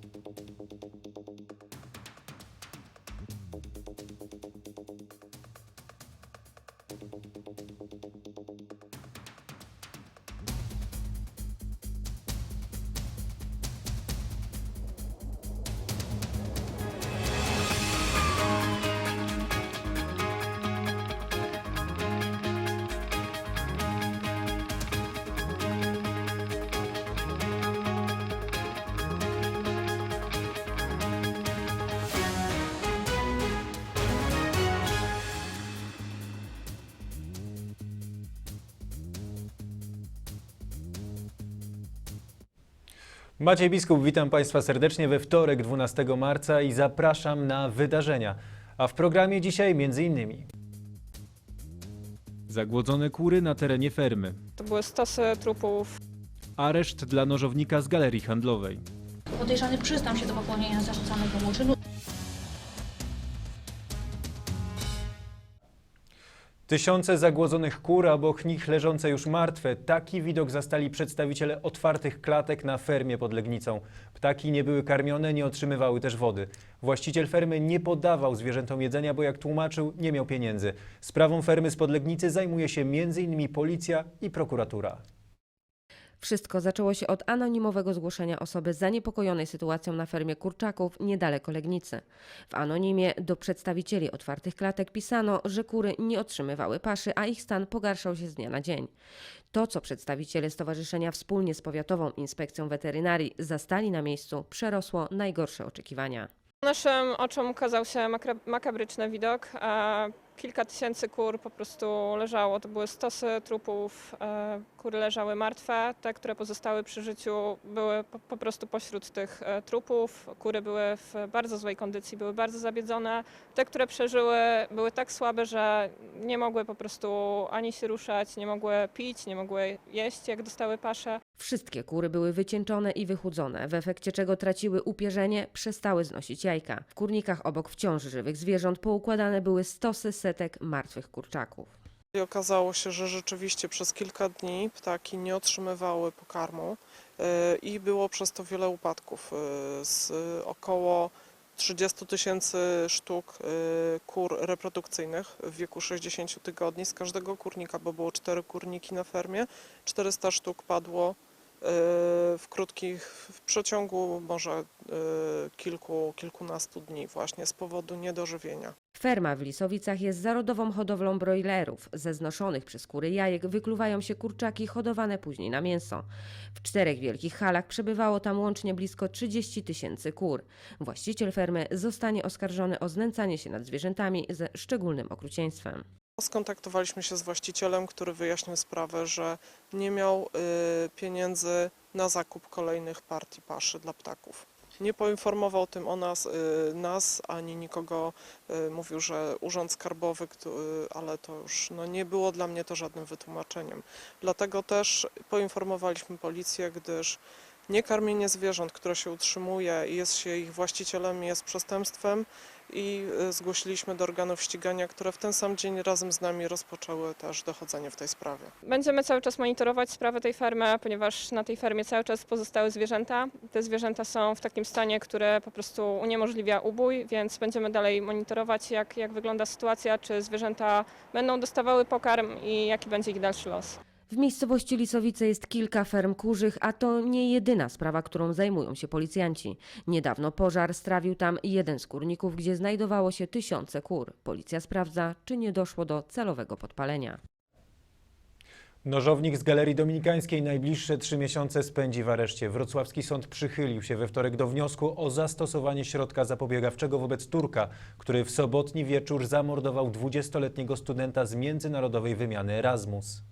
Thank you. Maciej Biskup, witam Państwa serdecznie we wtorek 12 marca i zapraszam na wydarzenia. A w programie dzisiaj między innymi Zagłodzone kury na terenie fermy. To były stosy trupów. Areszt dla nożownika z galerii handlowej. Podejrzany przyznał się do popełnienia zarzucanego mu czynu. Tysiące zagłodzonych kur, a obok nich leżące już martwe. Taki widok zastali przedstawiciele otwartych klatek na fermie pod Legnicą. Ptaki nie były karmione, nie otrzymywały też wody. Właściciel fermy nie podawał zwierzętom jedzenia, bo jak tłumaczył, nie miał pieniędzy. Sprawą fermy spod Legnicy zajmuje się m.in. policja i prokuratura. Wszystko zaczęło się od anonimowego zgłoszenia osoby zaniepokojonej sytuacją na fermie kurczaków niedaleko Legnicy. W anonimie do przedstawicieli otwartych klatek pisano, że kury nie otrzymywały paszy, a ich stan pogarszał się z dnia na dzień. To, co przedstawiciele stowarzyszenia wspólnie z Powiatową Inspekcją Weterynarii zastali na miejscu, przerosło najgorsze oczekiwania. Naszym oczom ukazał się makabryczny widok. Kilka tysięcy kur po prostu leżało. To były stosy trupów. e, Kury leżały martwe. Te, które pozostały przy życiu, były po, prostu pośród tych e, trupów. Kury były w bardzo złej kondycji, były bardzo zabiedzone. Te, które przeżyły, były tak słabe, że nie mogły po prostu ani się ruszać, nie mogły pić, nie mogły jeść, jak dostały paszę. Wszystkie kury były wycieńczone i wychudzone, w efekcie czego traciły upierzenie, przestały znosić jajka. W kurnikach obok wciąż żywych zwierząt poukładane były stosy setek martwych kurczaków. I okazało się, że rzeczywiście przez kilka dni ptaki nie otrzymywały pokarmu y, i było przez to wiele upadków. Y, Z około 30 tysięcy sztuk y, kur reprodukcyjnych w wieku 60 tygodni z każdego kurnika, bo było cztery kurniki na fermie, 400 sztuk padło w krótkich, w przeciągu może y, kilku, kilkunastu dni właśnie z powodu niedożywienia. Ferma w Lisowicach jest zarodową hodowlą brojlerów. Ze znoszonych przez kury jajek wykluwają się kurczaki hodowane później na mięso. W czterech wielkich halach przebywało tam łącznie blisko 30 tysięcy kur. Właściciel fermy zostanie oskarżony o znęcanie się nad zwierzętami ze szczególnym okrucieństwem. Skontaktowaliśmy się z właścicielem, który wyjaśnił sprawę, że nie miał y, pieniędzy na zakup kolejnych partii paszy dla ptaków. Nie poinformował tym o nas, y, nas ani nikogo. Y, mówił, że urząd skarbowy, ale to już no, nie było dla mnie to żadnym wytłumaczeniem. Dlatego też poinformowaliśmy policję, gdyż niekarmienie zwierząt, które się utrzymuje i jest się ich właścicielem, jest przestępstwem i y, zgłosiliśmy do organów ścigania, które w ten sam dzień razem z nami rozpoczęły też dochodzenie w tej sprawie. Będziemy cały czas monitorować sprawę tej fermy, ponieważ na tej fermie cały czas pozostały zwierzęta. Te zwierzęta są w takim stanie, które po prostu uniemożliwia ubój, więc będziemy dalej monitorować, jak, jak wygląda sytuacja, czy zwierzęta będą dostawały pokarm i jaki będzie ich dalszy los. W miejscowości Lisowice jest kilka ferm kurzych, a to nie jedyna sprawa, którą zajmują się policjanci. Niedawno pożar strawił tam jeden z kurników, gdzie znajdowało się tysiące kur. Policja sprawdza, czy nie doszło do celowego podpalenia. Nożownik z Galerii Dominikańskiej najbliższe trzy miesiące spędzi w areszcie. Wrocławski sąd przychylił się we wtorek do wniosku o zastosowanie środka zapobiegawczego wobec Turka, który w sobotni wieczór zamordował 20-letniego studenta z międzynarodowej wymiany Erasmus.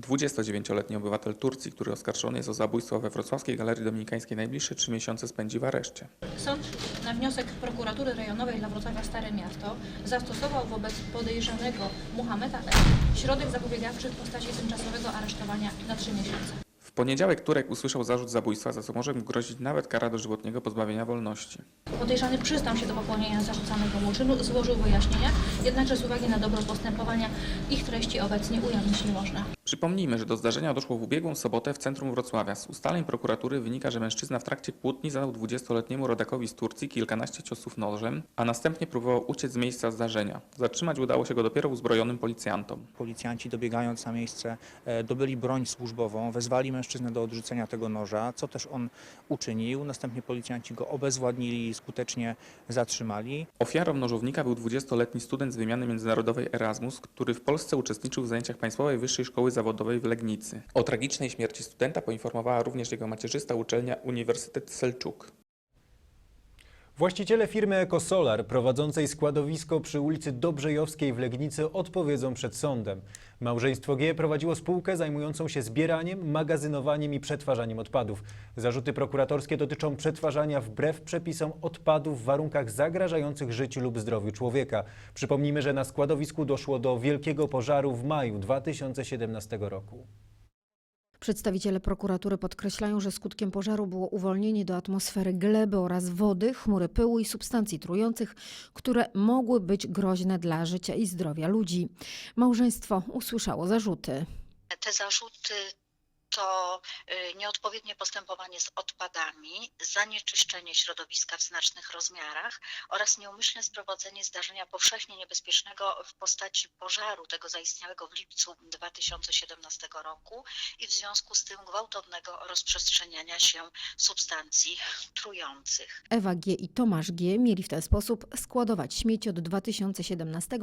29-letni obywatel Turcji, który oskarżony jest o zabójstwo we wrocławskiej Galerii Dominikańskiej najbliższe trzy miesiące spędzi w areszcie. Sąd na wniosek prokuratury rejonowej dla Wrocławia Stare Miasto zastosował wobec podejrzanego Muhameda L. środek zapobiegawczy w postaci tymczasowego aresztowania na 3 miesiące. W poniedziałek Turek usłyszał zarzut zabójstwa, za co może mu grozić nawet kara dożywotniego pozbawienia wolności. Podejrzany przyznał się do popełnienia zarzucanego mu czynu, złożył wyjaśnienia, jednakże z uwagi na dobro postępowania ich treści obecnie ujawnić nie można. Przypomnijmy, że do zdarzenia doszło w ubiegłą sobotę w centrum Wrocławia. Z ustaleń prokuratury wynika, że mężczyzna w trakcie kłótni zadał 20-letniemu rodakowi z Turcji kilkanaście ciosów nożem, a następnie próbował uciec z miejsca zdarzenia. Zatrzymać udało się go dopiero uzbrojonym policjantom. Policjanci dobiegając na miejsce e, dobyli broń służbową, wezwali mężczyznę do odrzucenia tego noża, co też on uczynił. Następnie policjanci go obezwładnili i skutecznie zatrzymali. Ofiarą nożownika był 20-letni student z wymiany międzynarodowej Erasmus, który w Polsce uczestniczył w zajęciach Państwowej Wyższej Szkoły Zawodowej w Legnicy. O tragicznej śmierci studenta poinformowała również jego macierzysta uczelnia Uniwersytet Selczuk. Właściciele firmy EcoSolar prowadzącej składowisko przy ulicy Dobrzejowskiej w Legnicy odpowiedzą przed sądem. Małżeństwo G prowadziło spółkę zajmującą się zbieraniem, magazynowaniem i przetwarzaniem odpadów. Zarzuty prokuratorskie dotyczą przetwarzania wbrew przepisom odpadów w warunkach zagrażających życiu lub zdrowiu człowieka. Przypomnijmy, że na składowisku doszło do wielkiego pożaru w maju 2017 roku. Przedstawiciele prokuratury podkreślają, że skutkiem pożaru było uwolnienie do atmosfery gleby oraz wody, chmury pyłu i substancji trujących, które mogły być groźne dla życia i zdrowia ludzi. Małżeństwo usłyszało zarzuty. Te zarzuty to y, nieodpowiednie postępowanie z odpadami, zanieczyszczenie środowiska w znacznych rozmiarach oraz nieumyślne sprowadzenie zdarzenia powszechnie niebezpiecznego w postaci pożaru tego zaistniałego w lipcu 2017 roku i w związku z tym gwałtownego rozprzestrzeniania się substancji trujących. Ewa G. i Tomasz G. mieli w ten sposób składować śmieci od 2017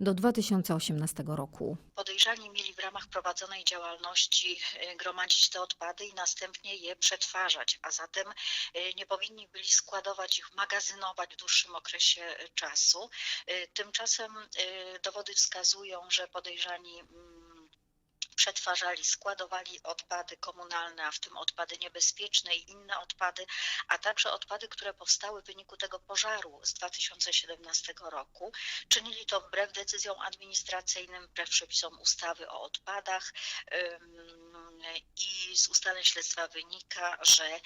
do 2018 roku. Podejrzani mieli w ramach prowadzonej działalności y, gromadzić te odpady i następnie je przetwarzać, a zatem y, nie powinni byli składować ich, magazynować w dłuższym okresie y, czasu. Y, Tymczasem dowody wskazują, że podejrzani mm, przetwarzali, składowali odpady komunalne, a w tym odpady niebezpieczne i inne odpady, a także odpady, które powstały w wyniku tego pożaru z 2017 roku. Czynili to wbrew decyzjom administracyjnym, wbrew przepisom ustawy o odpadach i z ustaleń śledztwa wynika, że y,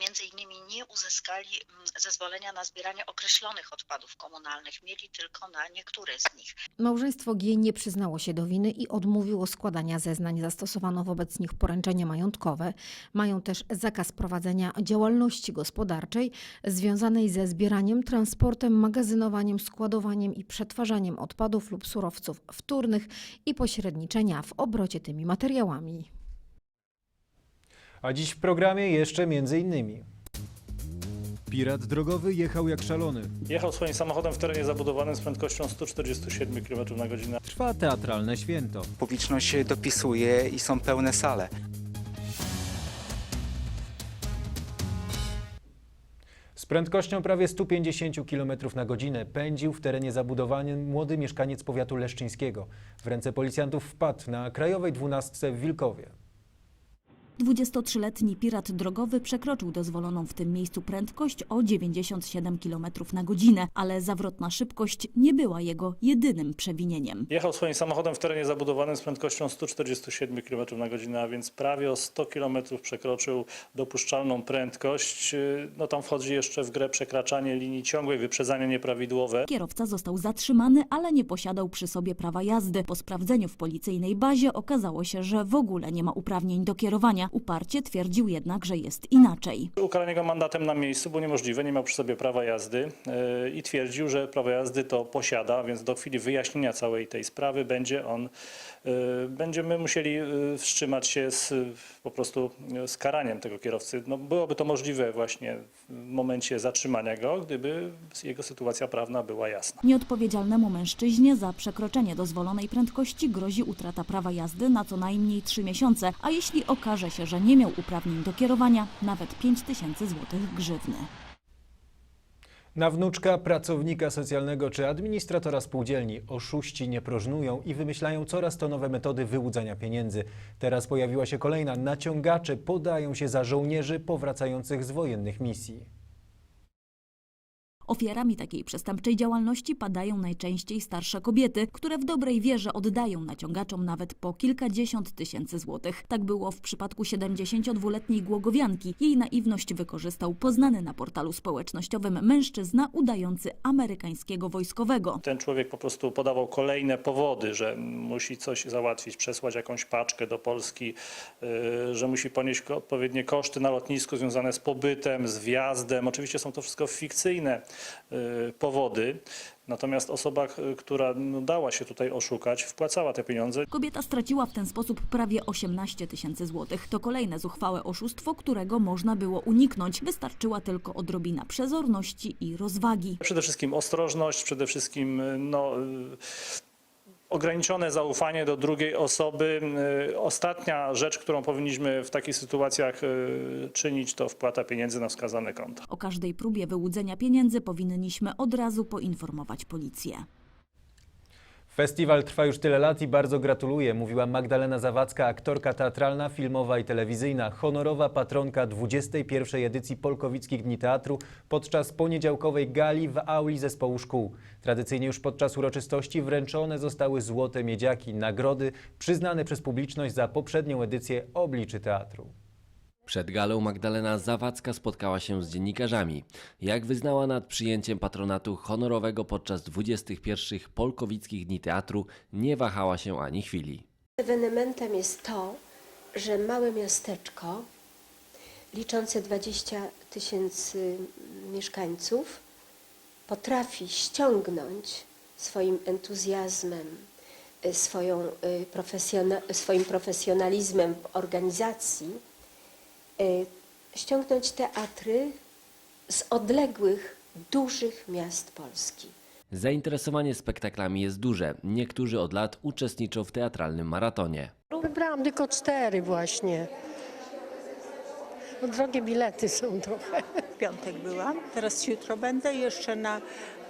między innymi nie uzyskali zezwolenia na zbieranie określonych odpadów komunalnych, mieli tylko na niektóre z nich. Małżeństwo G nie przyznało się do winy i odmówiło składania zeznań. Zastosowano wobec nich poręczenie majątkowe. Mają też zakaz prowadzenia działalności gospodarczej związanej ze zbieraniem, transportem, magazynowaniem, składowaniem i przetwarzaniem odpadów lub surowców wtórnych i pośredniczenia w obrocie tymi materiałami. A dziś w programie jeszcze między innymi. Pirat drogowy jechał jak szalony. Jechał swoim samochodem w terenie zabudowanym z prędkością 147 km na godzinę. Trwa teatralne święto. Publiczność się dopisuje i są pełne sale. Z prędkością prawie 150 km na godzinę pędził w terenie zabudowanym młody mieszkaniec powiatu leszczyńskiego. W ręce policjantów wpadł na krajowej dwunastce w Wilkowie. 23-letni pirat drogowy przekroczył dozwoloną w tym miejscu prędkość o 97 km na godzinę, ale zawrotna szybkość nie była jego jedynym przewinieniem. Jechał swoim samochodem w terenie zabudowanym z prędkością 147 km na godzinę, a więc prawie o 100 km przekroczył dopuszczalną prędkość. No tam wchodzi jeszcze w grę przekraczanie linii ciągłej, wyprzedzanie nieprawidłowe. Kierowca został zatrzymany, ale nie posiadał przy sobie prawa jazdy. Po sprawdzeniu w policyjnej bazie okazało się, że w ogóle nie ma uprawnień do kierowania. Uparcie twierdził jednak, że jest inaczej. Ukaranie go mandatem na miejscu było niemożliwe, nie miał przy sobie prawa jazdy yy, i twierdził, że prawo jazdy to posiada, więc do chwili wyjaśnienia całej tej sprawy będzie on, yy, będziemy musieli yy, wstrzymać się z, po prostu z karaniem tego kierowcy. No, byłoby to możliwe właśnie w momencie zatrzymania go, gdyby jego sytuacja prawna była jasna. Nieodpowiedzialnemu mężczyźnie za przekroczenie dozwolonej prędkości grozi utrata prawa jazdy na co najmniej 3 miesiące, a jeśli okaże się, że nie miał uprawnień do kierowania, nawet 5 tysięcy złotych grzywny. Na wnuczka pracownika socjalnego czy administratora spółdzielni oszuści nie próżnują i wymyślają coraz to nowe metody wyłudzania pieniędzy. Teraz pojawiła się kolejna. Naciągacze podają się za żołnierzy powracających z wojennych misji. Ofiarami takiej przestępczej działalności padają najczęściej starsze kobiety, które w dobrej wierze oddają naciągaczom nawet po kilkadziesiąt tysięcy złotych. Tak było w przypadku 72-letniej Głogowianki. Jej naiwność wykorzystał poznany na portalu społecznościowym mężczyzna udający amerykańskiego wojskowego. Ten człowiek po prostu podawał kolejne powody, że musi coś załatwić, przesłać jakąś paczkę do Polski, y, że musi ponieść odpowiednie koszty na lotnisku związane z pobytem, z wjazdem. Oczywiście są to wszystko fikcyjne powody. Natomiast osoba, y, która no, dała się tutaj oszukać, wpłacała te pieniądze. Kobieta straciła w ten sposób prawie 18 tysięcy złotych. To kolejne zuchwałe oszustwo, którego można było uniknąć. Wystarczyła tylko odrobina przezorności i rozwagi. Przede wszystkim ostrożność, przede wszystkim y, no, y, ograniczone zaufanie do drugiej osoby. Y, Ostatnia rzecz, którą powinniśmy w takich sytuacjach y, czynić, to wpłata pieniędzy na wskazane konto. O każdej próbie wyłudzenia pieniędzy powinniśmy od razu poinformować policję. Festiwal trwa już tyle lat i bardzo gratuluję, mówiła Magdalena Zawadzka, aktorka teatralna, filmowa i telewizyjna, honorowa patronka 21. edycji Polkowickich Dni Teatru podczas poniedziałkowej gali w auli zespołu szkół. Tradycyjnie już podczas uroczystości wręczone zostały złote miedziaki, nagrody przyznane przez publiczność za poprzednią edycję Obliczy Teatru. Przed galą Magdalena Zawadzka spotkała się z dziennikarzami. Jak wyznała nad przyjęciem patronatu honorowego podczas 21. Polkowickich Dni Teatru, nie wahała się ani chwili. Ewenementem jest to, że małe miasteczko liczące 20 tysięcy mieszkańców potrafi ściągnąć swoim entuzjazmem, swoją, y, swoim profesjonalizmem w organizacji, ściągnąć teatry z odległych, dużych miast Polski. Zainteresowanie spektaklami jest duże. Niektórzy od lat uczestniczą w teatralnym maratonie. Wybrałam tylko cztery właśnie. No, drogie bilety są trochę. W piątek byłam, teraz jutro będę jeszcze na,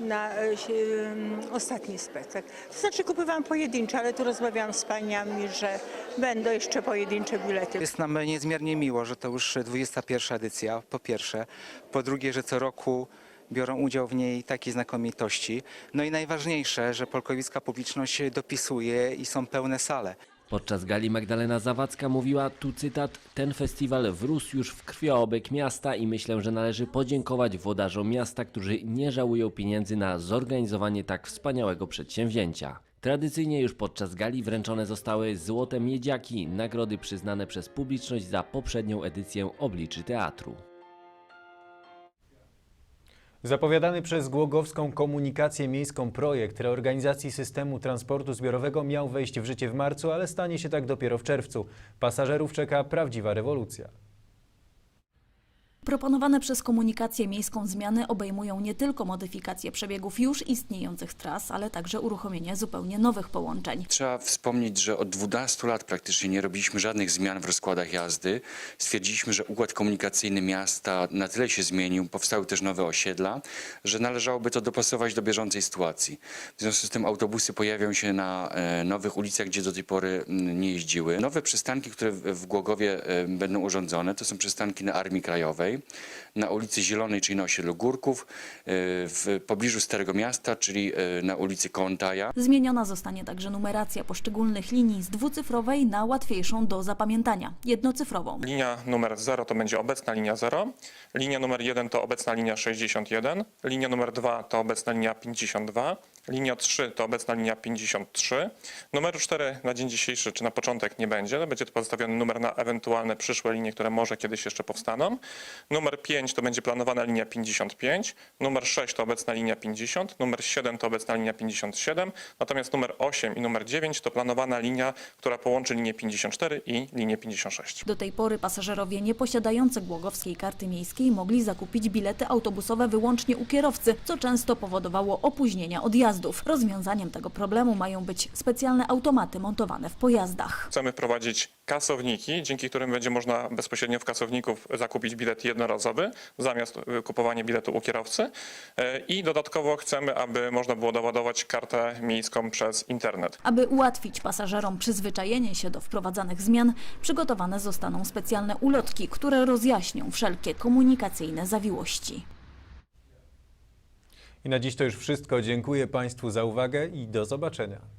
na e, si- em, ostatni spektakl. To znaczy kupowałam pojedyncze, ale tu rozmawiałam z paniami, że będą jeszcze pojedyncze bilety. Jest nam niezmiernie miło, że to już 21. edycja, po pierwsze. Po drugie, że co roku biorą udział w niej takie znakomitości. No i najważniejsze, że polkowicka publiczność dopisuje i są pełne sale. Podczas gali Magdalena Zawadzka mówiła, tu cytat, ten festiwal wrósł już w krwioobek miasta i myślę, że należy podziękować włodarzom miasta, którzy nie żałują pieniędzy na zorganizowanie tak wspaniałego przedsięwzięcia. Tradycyjnie już podczas gali wręczone zostały złote miedziaki, nagrody przyznane przez publiczność za poprzednią edycję Obliczy Teatru. Zapowiadany przez Głogowską Komunikację Miejską projekt reorganizacji systemu transportu zbiorowego miał wejść w życie w marcu, ale stanie się tak dopiero w czerwcu. Pasażerów czeka prawdziwa rewolucja. Proponowane przez komunikację miejską zmiany obejmują nie tylko modyfikację przebiegów już istniejących tras, ale także uruchomienie zupełnie nowych połączeń. Trzeba wspomnieć, że od 12 lat praktycznie nie robiliśmy żadnych zmian w rozkładach jazdy. Stwierdziliśmy, że układ komunikacyjny miasta na tyle się zmienił, powstały też nowe osiedla, że należałoby to dopasować do bieżącej sytuacji. W związku z tym autobusy pojawią się na e, nowych ulicach, gdzie do tej pory nie jeździły. Nowe przystanki, które w w Głogowie e, będą urządzone, to są przystanki na Armii Krajowej, na ulicy Zielonej, czyli na osiedlu Górków, e, w pobliżu Starego Miasta, czyli e, na ulicy Kołątaja. Zmieniona zostanie także numeracja poszczególnych linii z dwucyfrowej na łatwiejszą do zapamiętania, jednocyfrową. Linia numer 0 to będzie obecna linia 0, linia numer 1 to obecna linia 61, linia numer 2 to obecna linia 52, linia 3 to obecna linia 53. Numeru 4 na dzień dzisiejszy czy na początek nie będzie, będzie to pozostawiony numer na ewentualne przyszłe linie, które może kiedyś jeszcze powstaną. Numer 5 to będzie planowana linia 55, numer 6 to obecna linia 50, numer 7 to obecna linia 57, natomiast numer 8 i numer 9 to planowana linia, która połączy linię 54 i linię 56. Do tej pory pasażerowie nieposiadający głogowskiej karty miejskiej mogli zakupić bilety autobusowe wyłącznie u kierowcy, co często powodowało opóźnienia odjazdów. Rozwiązaniem tego problemu mają być specjalne automaty montowane w pojazdach. Chcemy wprowadzić kasowniki, dzięki którym będzie można bezpośrednio w kasowników zakupić bilet jednorazowy zamiast y, kupowania biletu u kierowcy. E, I dodatkowo chcemy, aby można było doładować kartę miejską przez internet. Aby ułatwić pasażerom przyzwyczajenie się do wprowadzanych zmian, przygotowane zostaną specjalne ulotki, które rozjaśnią wszelkie komunikacyjne zawiłości. I na dziś to już wszystko. Dziękuję Państwu za uwagę i do zobaczenia.